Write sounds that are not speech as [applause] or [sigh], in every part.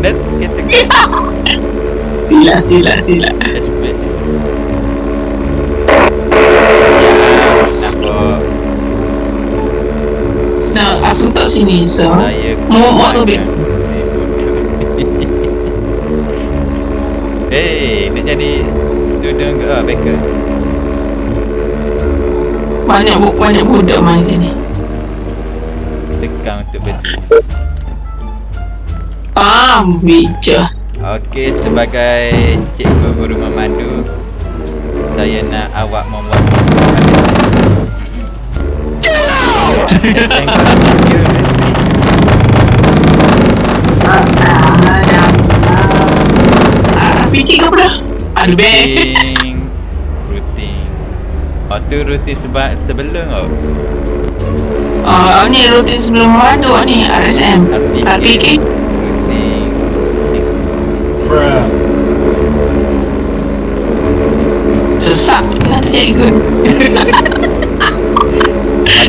Dan [laughs] kita Sila, sila, sila. Ya, kenapa Nah, aku tak sini, so. saya Mau mau tu bit. Eh, nak jadi student ke ah, baker? Banyak bu- banyak budak main sini. Tekan untuk beli. Ah, bijak. Okey, sebagai cikgu guru memandu, saya nak awak membuat? Aduh, be. Rutin Rutin Oh tu rutin sebab sebelum tau Ah, ni rutin sebelum mandu ni RSM. RPK. RPK. Sesak dengan cikgu.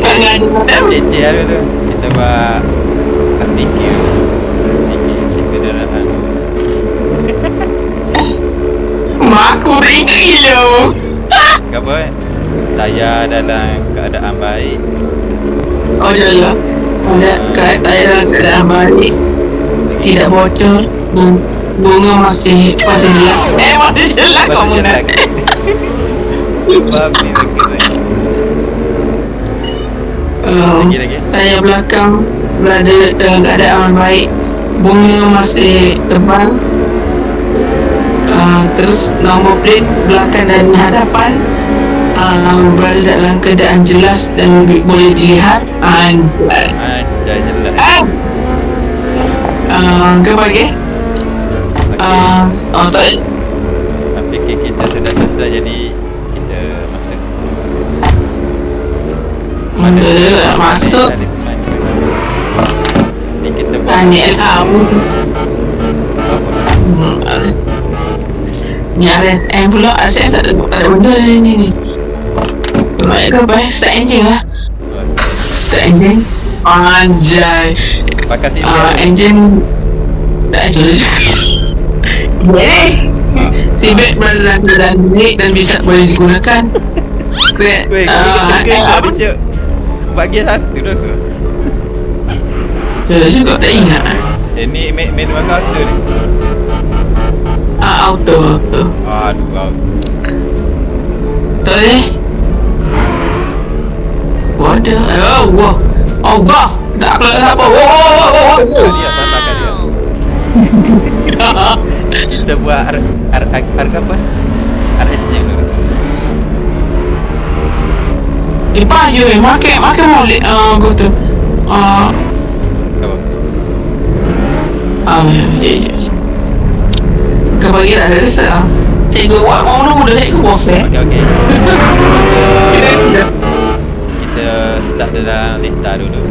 Jangan Cik ada tu Kita buat Mak aku ringan gila. Apa eh Saya dalam keadaan baik Oh, ya, ya. Ada daerah keadaan baik. Tidak bocor. Dan bunga masih masih jelas. Eh, masih jelas Faham ni lagi Uh, Lagi, lagi. Tayar belakang berada dalam keadaan baik. Bunga masih tebal. Uh, terus nombor plate belakang dan hadapan uh, berada dalam keadaan jelas dan boleh dilihat. Anjay. Anjay jelas! Uh, ke bagi? Okey Uh, oh, tak RPQ kita sudah selesai jadi Kita masuk. Mana masuk? Ni kita buat. Tanya kamu Hmm, Ni RSM pula. RSM tak ada, tak ada benda ni ni ni. Baik ke baik Start engine lah. Start engine Anjay. Pakai seat uh, belt Engine Tak ada Yeay Seatbelt berada dalam baik dan bisa boleh digunakan Weh, kau uh, kena eh, dia Bagi satu dah aku Saya juga tak ingat Eh ni main main dua kata ni Ah, auto, auto. Aduh kau Tak boleh Wadah Oh, wah Allah Tak kena apa Wah, wah, wah, wah, wah, tak dia wah. Kita buat R, R, R, R apa? RS nya dulu Eh, payah eh Makan, makan molek Ah, kau tu Ah, Apa? ah, ya, ya, ya. Kau bagi tak ada rasa ah. Cikgu buat mau nak muda cikgu bos eh Okey okey [laughs] Kita Kita start dalam lista dulu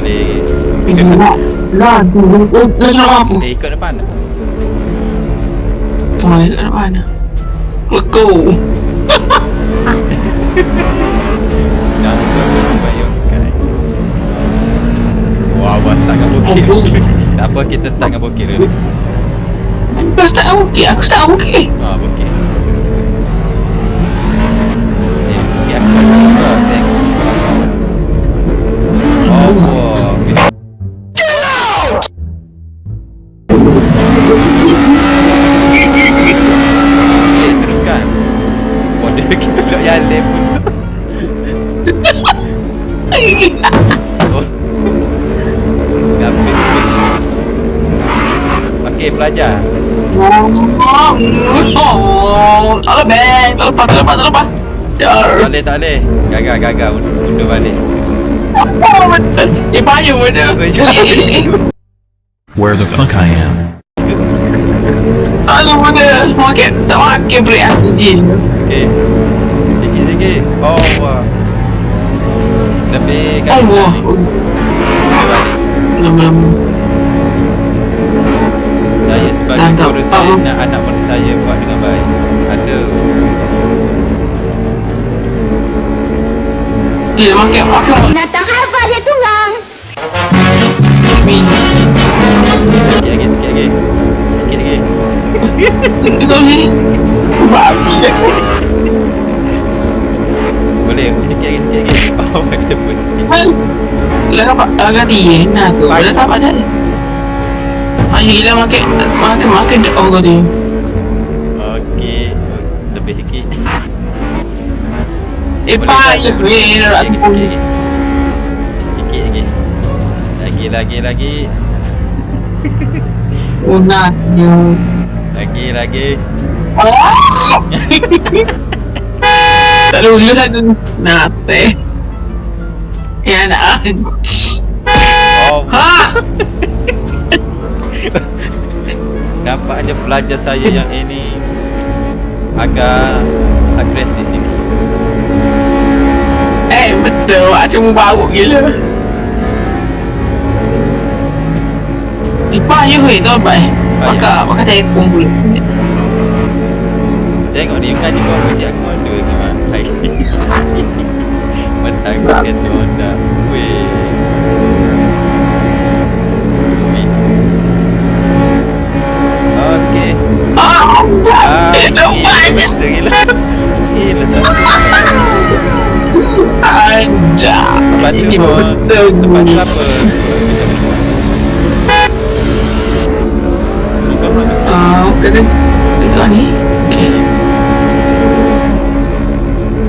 Boleh Lah, laju Laju apa? Eh ikut depan tak? Oh, laju mana? Leko Jangan lupa membayangkan Wah, wah, start dengan bukit Tak apa, kita start dengan bukit dulu Kau start dengan bukit Aku start dengan bukit Ah, bukit lepas, tak lepas, tak boleh, tak boleh Gagal, gagal Undur balik Oh, betul. Eh, payah benda. Where the fuck I am? Aduh, benda. Makan, tak makan break aku. Jin. Okey Sikit, sikit Oh, wah Lebih kat Oh, wah. ni Undur balik Belum, belum. Saya sebagai guru saya Oh. nak anak murid saya buat dengan baik Ada dia makan makan. Binatang apa dia tunggang? Min Okey, okey, okey Okey, okey Okey, okey Okey, boleh, sikit lagi, sikit lagi Bawa kita pun Hai Lagi apa? Lagi dia, nak tu. Ada siapa ada? Ayuh gila, makan makan makan dia Oh, kau dia Okey Lebih sikit Eh ya weh nak Sikit, lagi. Lagi, lagi, [laughs] lagi. Una yo. Lagi, lagi. [laughs] Tak ada dah tu. Nate. Ya nak. Oh, [laughs] Ha. nampaknya pelajar saya yang ini agak agresif sikit. Eh betul. Wak cuma bau gila. Ipa je weh tu apa eh? Pakai pakai telefon pula. Tengok dia kan juga macam aku ada tu mah. Hai. Mata aku kan tu dah. Weh. Okey. Ah, Ah, eh, gila, banyak. gila. Gila tak. Anja. Lepas tu betul. lepas tu apa? Ah, kena dekat ni. Okey.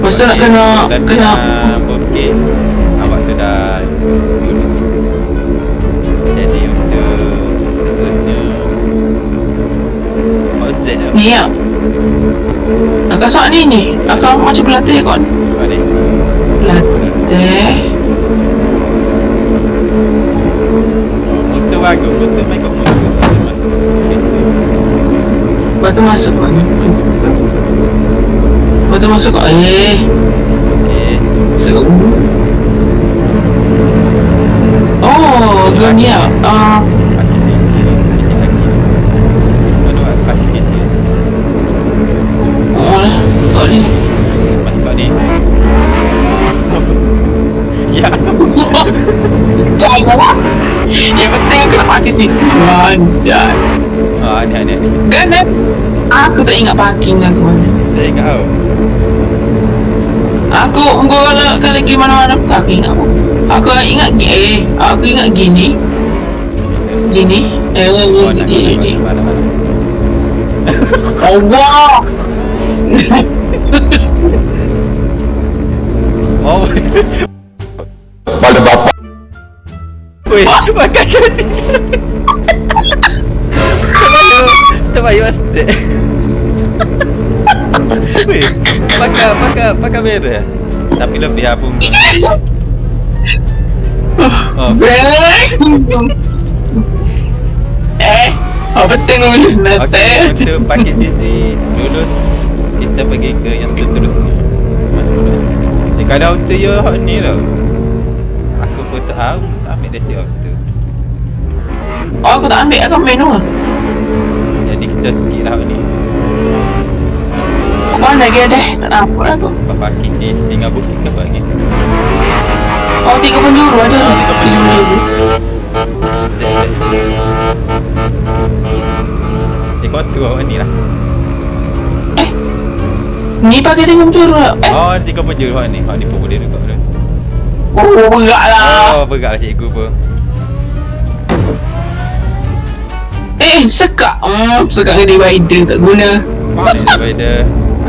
Lepas tu nak kena kena Okey Awak tu dah Jadi untuk tu ni ya. Akak saat ni ni. Akak macam pelatih kot. Apa masuk kereta. Lepas tu masuk kot. Lepas tu masuk kot. Eh. Masuk. Oh, kau ni Anjay. Ah, ni ni Kan eh? Aku tak ingat parking aku mana. Saya ingat tau Aku engkau kalau kalau pergi mana-mana aku ingat pun. Aku ingat eh aku ingat gini. Gini. Eh Oh nak gini. mana Allah. [laughs] Oh Pada bapa Weh, makan jadi. Pakai, pakai, pakai merah. Tapi lebih apa [laughs] Oh, eh, apa tengok dulu okey, nanti. untuk pakai sisi lulus, kita pergi ke yang seterusnya. Masuk dulu. Eh, kalau auto ya hak ni tau. Aku pun tak tahu, tak ambil desi auto. Oh, aku tak ambil aku menu. Jadi kita skip lah ni. Mana lagi ada? Tak nampak aku. Pak pakai sisi dengan bukit ke apa ni? Oh, tiga penjuru ada. Ah, tiga penjuru. Eh, kau tu awak ni lah. Ni pakai tiga penjuru. Eh, Oh, tiga penjuru hak ni. Hak ni pun boleh juga tu. oh, berat lah. Oh, berat lah cikgu pun. Eh, sekak. Hmm, sekak dengan divider tak guna. Ni daripada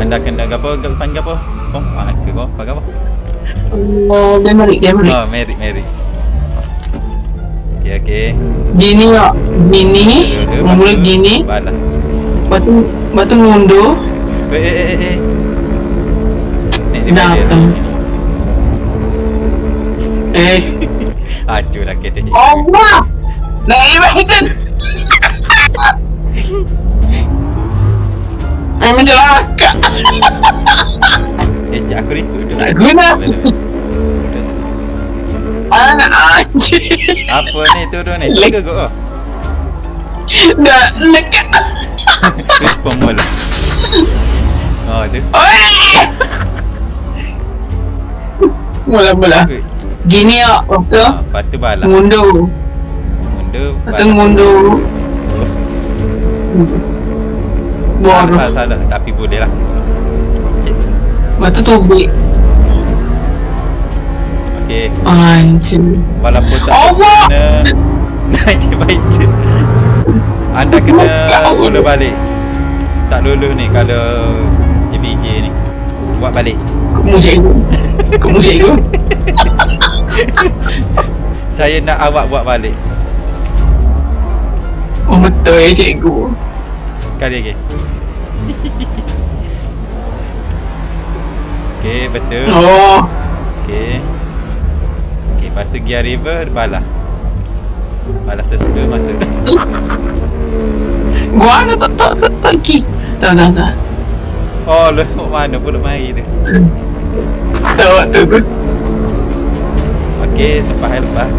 anda kena apa? Kau panggil apa? Ah, ke kau? Panggil apa? Oh, demerik, demerik. Oh, merit, merit. Okey, okey. Gini tak? Gini. Mula gini. Balas. Lepas tu, lepas tu mundur. Eh, eh, eh, eh. Ni Dah, betul. Eh. [laughs] Hancur lah kereta cikgu. Allah! Nak divider. Lakak. Eh, aku ni duduk. Tak guna. Anak anjing. Apa ni turun ni? Tiga kau. Dah lekat. Terus pemul. Oh, tu. Oi! Mula-mula. Gini ya, waktu Ah, lepas tu balas. mundur. Mundur. Lepas tu mundur. Baru. Salah, salah. Tapi boleh lah. Lepas tu. Okey, Okey. Anjir. Walaupun tak Allah! kena naik divider. Anda kena mula balik. Tak lulus ni kalau JBJ ni. Buat balik. Kamu cikgu. Kamu cikgu. [laughs] Saya nak awak buat balik. Oh, betul ya cikgu. Kali lagi. Okey, betul. Oh. Okey. Okey, lepas tu gear river balas. Balas sesuka masuk. [laughs] Gua nak tak tak tak tak ki. Tak tak tak. Oh, lu [laughs] mana pula mari tu. Tak tu tu. Okey, lepas hai lepas.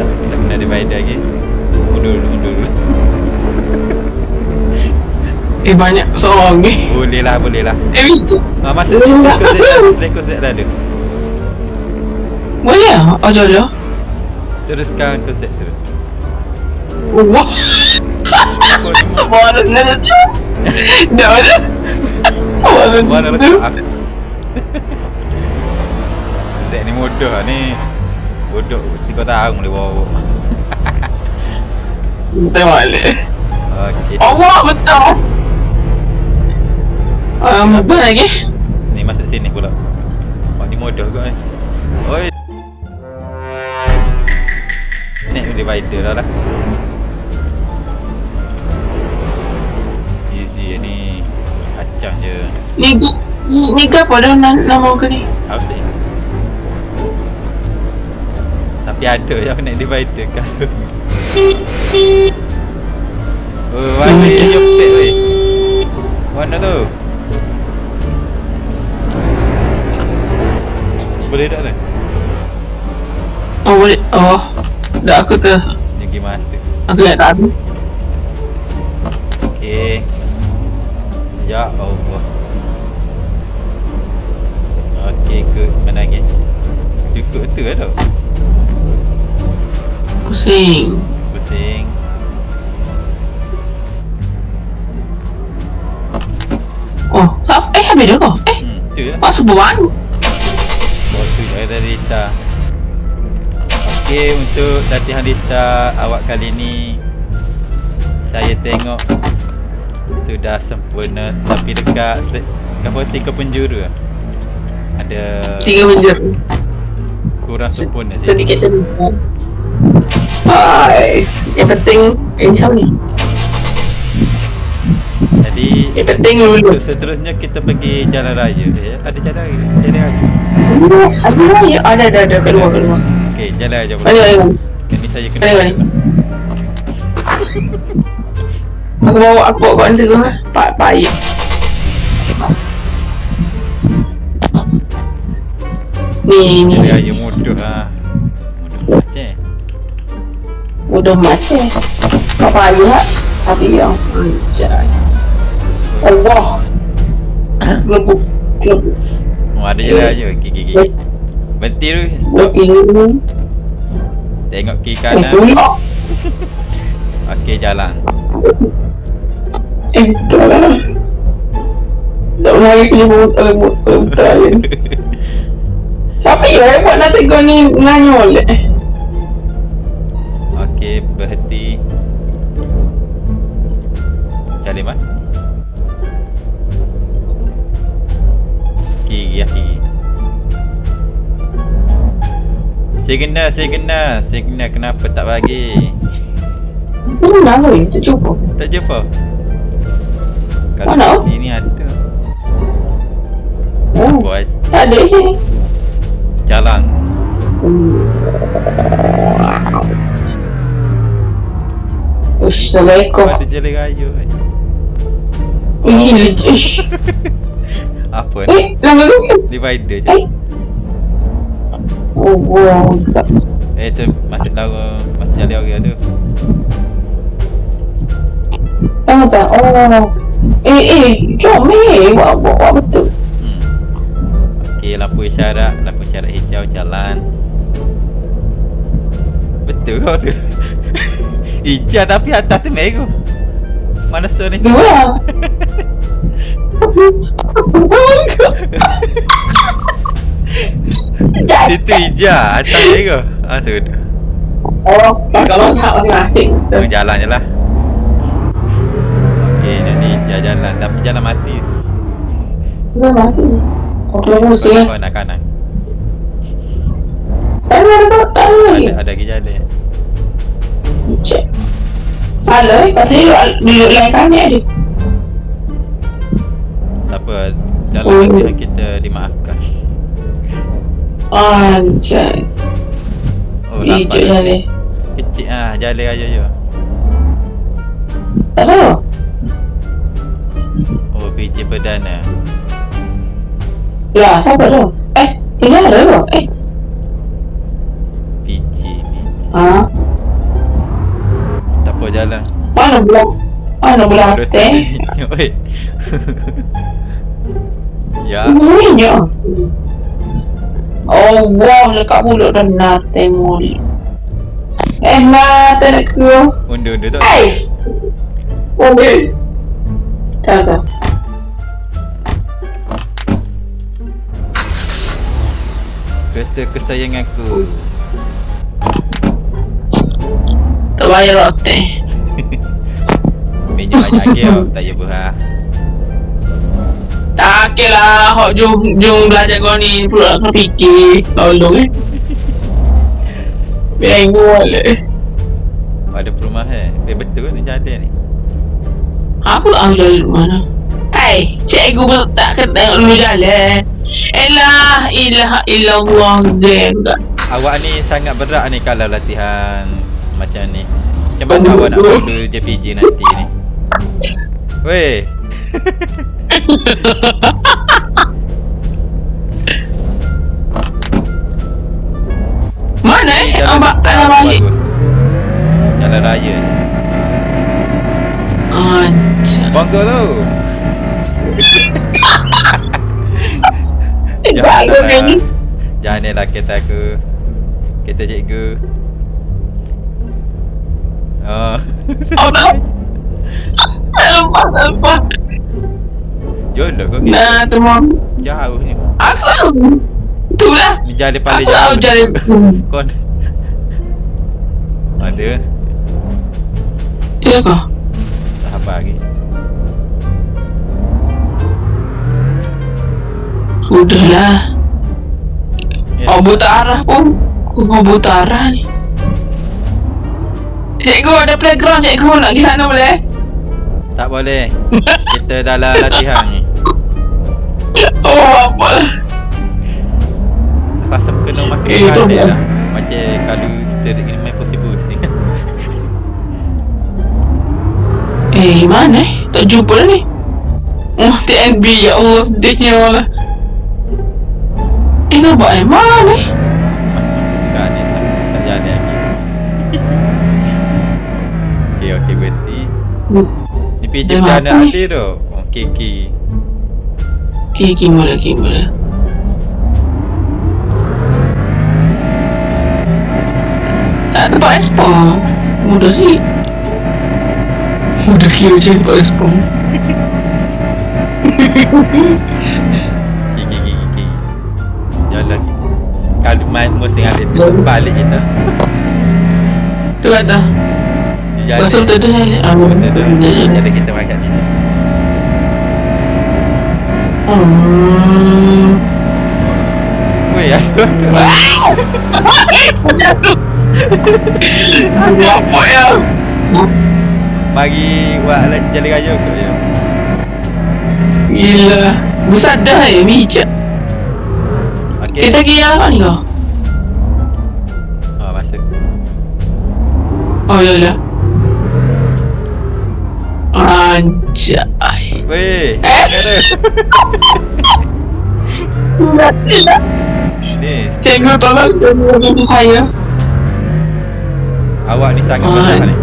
Tak kita kena divider lagi. Mundur dulu. Eh banyak seorang ni. Boleh lah, boleh lah. Eh itu. Ha, masuk Boleh Lekos tak? Z, Lekos Z dah ada. Boleh ah? Oh jodoh. Teruskan konsep tu. Wah. Kau ni mau- Baru nak. Dah ada. Baru Mana tu. [laughs] Z ni mudah lah ni. Bodoh, tiga tahun boleh bawa. Tengok balik. [laughs] Okey. Allah betul. Um, apa lagi? Ni masuk sini pula. Oh ni mudah kot ni. Oi. Naik divider dah lah. Easy ni. Kacang je. Ni ni, ni ke apa dah na- nama ke ni? Apa ni? Tapi ada yang naik divider kan. [laughs] Oh, yang pet weh? Mana tu? Boleh tak ni? Oh boleh. Oh. Dah aku ke. Yang game master. Aku nak tak aku. Okey. Ya Allah. Okey, good. Mana lagi? Cukup tu lah tau. Pusing. Pusing. Oh. Sap- Eh habis dah kau? Eh. Hmm, tu lah. Masa berbanyak. Ada Rita. Okey, untuk latihan Rita awak kali ni saya tengok sudah sempurna tapi dekat se- apa tiga penjuru ada Tiga penjuru. kurang sempurna. Sedikit terluka. Hai. Yang penting insya ni. Jadi Yang penting lulus. seterusnya kita pergi jalan raya. Eh, ada jalan raya. Jalan raya. Ada raya? Ada ada ada keluar keluar. Okey, jalan raya pula. Mari. mari. Ini saya kena. Mari. Aku bawa aku bawa kau kau ha. Pak payah. Ni ni. Jalan raya mudah ah. Mudah macam. Udah macam. Pak payah ha. Tapi yang anjay. Allah. Gelebuk. Gelebuk. Oh, ada jalan raya. Okey, okey, okey. Berhenti. Stop. Berarti ni. Tengok kiri kanan. Okey, jalan. Eh, tak lah. Tak pernah lagi punya buat tak lain. Siapa ya hebat nak tengok ni nganyol eh. Okey, berhenti. Cari mana? Ya, kiri. Signal, signal, signal kenapa tak bagi? Ini nak weh, tak cuba. Tak jumpa. Kalau Mana? kat sini ada. Oh, Buat tak ada sini. jalan. Ush, Assalamualaikum. Ada jalan raya. eh. Ini ish. [laughs] Apa ni? Eh, lama tu. Divider je. Eh. Oh, wow. tak. Eh, tu masuk lawa, masuk jalan raya tu. Lama tak? Oh. Eh, eh, jom eh. Buat, buat, buat betul. Hmm. Okey, lampu isyarat, lampu isyarat hijau jalan. Betul kau tu. [laughs] hijau tapi atas tu merah. Mana so ni? [laughs] Situ hijau Atas je ke Ah sudah Oh, kalau tak masing-masing. Oh, Jalan je lah Okay jadi hijau jalan Tapi jalan mati Dah mati. Kena musim. Kau nak kanan Saya ada tak. Ada, ada lagi jalan. Salah, pasal duduk duduk lain kanan dia. Apa Dalam Oh. oh. kita dimaafkan Anjay. Oh Hijau lambat jalan. Kecil ah jalan aja je Tak tahu. Oh PJ perdana Ya, siapa tu? Eh, tinggal ada tu? Eh, PJ PJ ha? Tak apa jalan Mana bulan? Mana bulan Terus hati? [laughs] [laughs] Ya Bunyinya. Oh, wow, lekat mulut dah nate mulut. Eh, mata nak ke? Undur-undur tu Hai! Oh, weh. Tak, tak. Kereta kesayanganku Tak bayar rote. Minyak banyak lagi Tak payah berah Okay lah, hok jom, jom belajar kau ni. Pula nak fikir. Tolong eh. Bengol eh. Ada perumahan Dia betul ni jalan ni Apa aku jalan di mana? Hai, cikgu pun tak kena tengok dulu jalan. Elah, ilah, illallah, zenda. Awak ni sangat berat ni kalau latihan macam ni Macam mana awak nak pandu JPJ nanti ni Weh [laughs] Eh? Abang, anak balik. Jalan raya [laughs] ni Anjay. Bangga tu Jalan kan ni. Lah kereta aku Kereta cikgu Oh. Lepas, lepas. Yolo kau Nah, teman. Jauh ni Aku. Itulah. Ni jalan paling Aku jauh jalan. Kon Ada Ya kau? Tak apa lagi Sudahlah. Ya, Oh, buta arah pun. Aku mau buta arah ni. Cikgu ada playground cikgu nak pergi sana boleh? Tak boleh [laughs] Kita dalam latihan ni Oh apa lah Pasal kena masuk Eh, itu lah Macam kalau steering ni main pusing-pusing Eh mana eh? Tak jumpa dah ni Oh TNB ya Allah sedihnya lah Eh nampak eh mana eh? Masuk-masuk juga ni tak, jalan lagi Okay okay berhenti. Ni perdana apa ni? ada tu. Oh KK Eh gimana gimana Tak tempat respon Mudah sih Mudah kira je tempat respon KK KK KK Jalan lagi Kalau main musim ada tu Balik kita. Tu Pasal jalan. Betul tu jalan Ah, jalan. Jalan. Kita makan ni Hmm. Weh ada Jatuh [laughs] Apa ya Mari buat alat jalan raya ke ya Gila. Besar dah eh Bijak Okay Kita pergi apa ni kau Oh masuk Oh ya ya. Anjay. Weh Eh? [laughs] Matilah Ni. Cikgu tolong Tolong ganti saya Awak ni sangat berat ni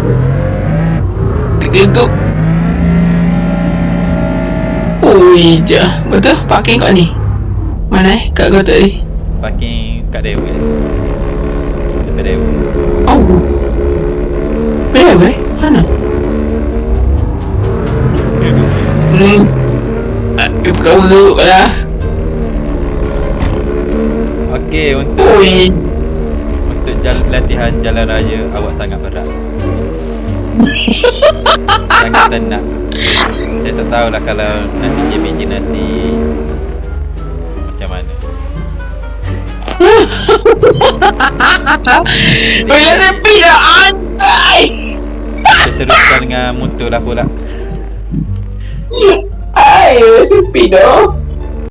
Tutup Ui jah Betul? Parking kat ni? Mana eh? Kat kau tadi Parking kat Dewa Dekat Dewa Oh. Bila weh Mana? Hmm. Kau buruk lah. Okey untuk Ui. Latihan jalan raya awak sangat berat. sangat tenang. Saya tak tahulah kalau nanti JBJ nanti macam mana. Bila sepi dah anjay. Kita teruskan dengan motor lah pula. Ay, sepi dah.